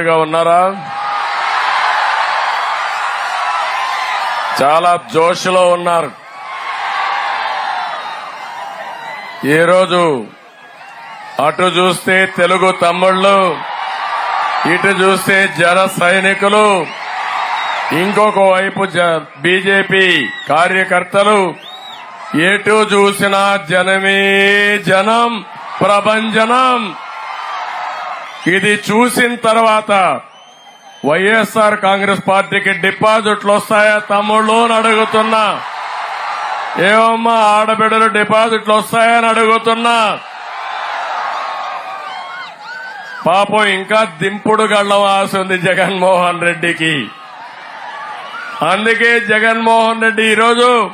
గా ఉన్నారా? చాలా జోష్లో ఉన్నారు. ఈరోజు అటు చూస్తే తెలుగు తమ్ముళ్ళు ఇటు చూస్తే జన సైనికులు ఇంకొక వైపు బీజేపీ కార్యకర్తలు ఎటు చూసినా జనమే జనం ప్రభంజనం. ఇది చూసిన తర్వాత వైఎస్ఆర్ కాంగ్రెస్ పార్టీకి డిపాజిట్లు వస్తాయా తమ్ముళ్ళు అని అడుగుతున్నా. ఏమమ్మా ఆడబిడ్డలు డిపాజిట్లు వస్తాయని అడుగుతున్నా. పాపం ఇంకా దింపుడు గళ్ళం ఆశ ఉంది జగన్మోహన్ రెడ్డికి. అందుకే జగన్మోహన్ రెడ్డి ఈరోజు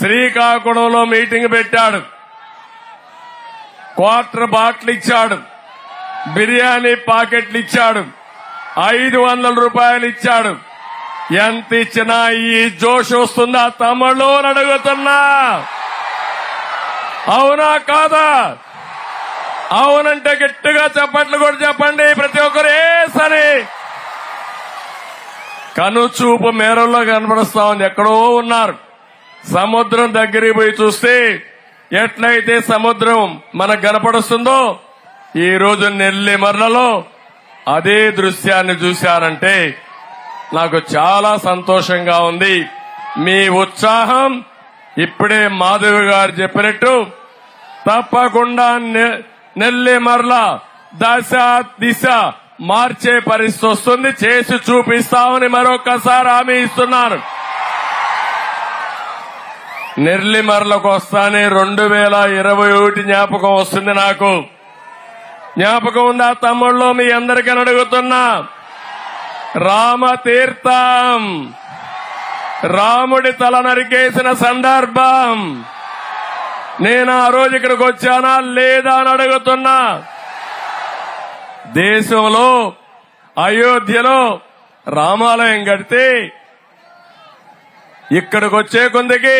శ్రీకాకుళంలో మీటింగ్ పెట్టాడు. క్వార్టర్ బాటిల్ ఇచ్చాడు. బిర్యానీ పాకెట్లు ఇచ్చాడు. ఐదు వందల రూపాయలు ఇచ్చాడు. ఎంత ఇచ్చినా ఈ జోష్ వస్తుందా? తమ్ముళ్ళు అడుగుతున్నా. అవునా కాదా? అవునంటే గట్టిగా చెప్పట్లు కూడా చెప్పండి ప్రతి ఒక్కరు ఏ సరే. కనుచూపు మేరల్లో కనపడుస్తా ఉంది. ఎక్కడో ఉన్నారు. సముద్రం దగ్గరికి పోయి చూస్తే ఎట్లయితే సముద్రం మనకు కనపడుస్తుందో ఈ రోజు నెల్లిమర్లలో అదే దృశ్యాన్ని చూశారంటే నాకు చాలా సంతోషంగా ఉంది. మీ ఉత్సాహం ఇప్పుడే మాధవి గారు చెప్పినట్టు తప్పకుండా నె- నెల్లిమర్ల దశ దిశ మార్చే పరిస్థితి వస్తుంది. చేసి చూపిస్తామని మరొకసారి హామీ ఇస్తున్నారు. నెర్లిమర్లకు వస్తానే రెండు వేల ఇరవై ఒకటి జ్ఞాపకం వస్తుంది నాకు. జ్ఞాపకం ఉందా తమ్ముళ్ళు? మీ అందరికీ అడుగుతున్నా. రామతీర్థం. రాముడి తల నరికేసిన సందర్భం. నేను ఆ రోజు ఇక్కడికి వచ్చానా లేదా అని అడుగుతున్నా. దేశంలో అయోధ్యలో రామాలయం కడితే ఇక్కడికి వచ్చే కొందికి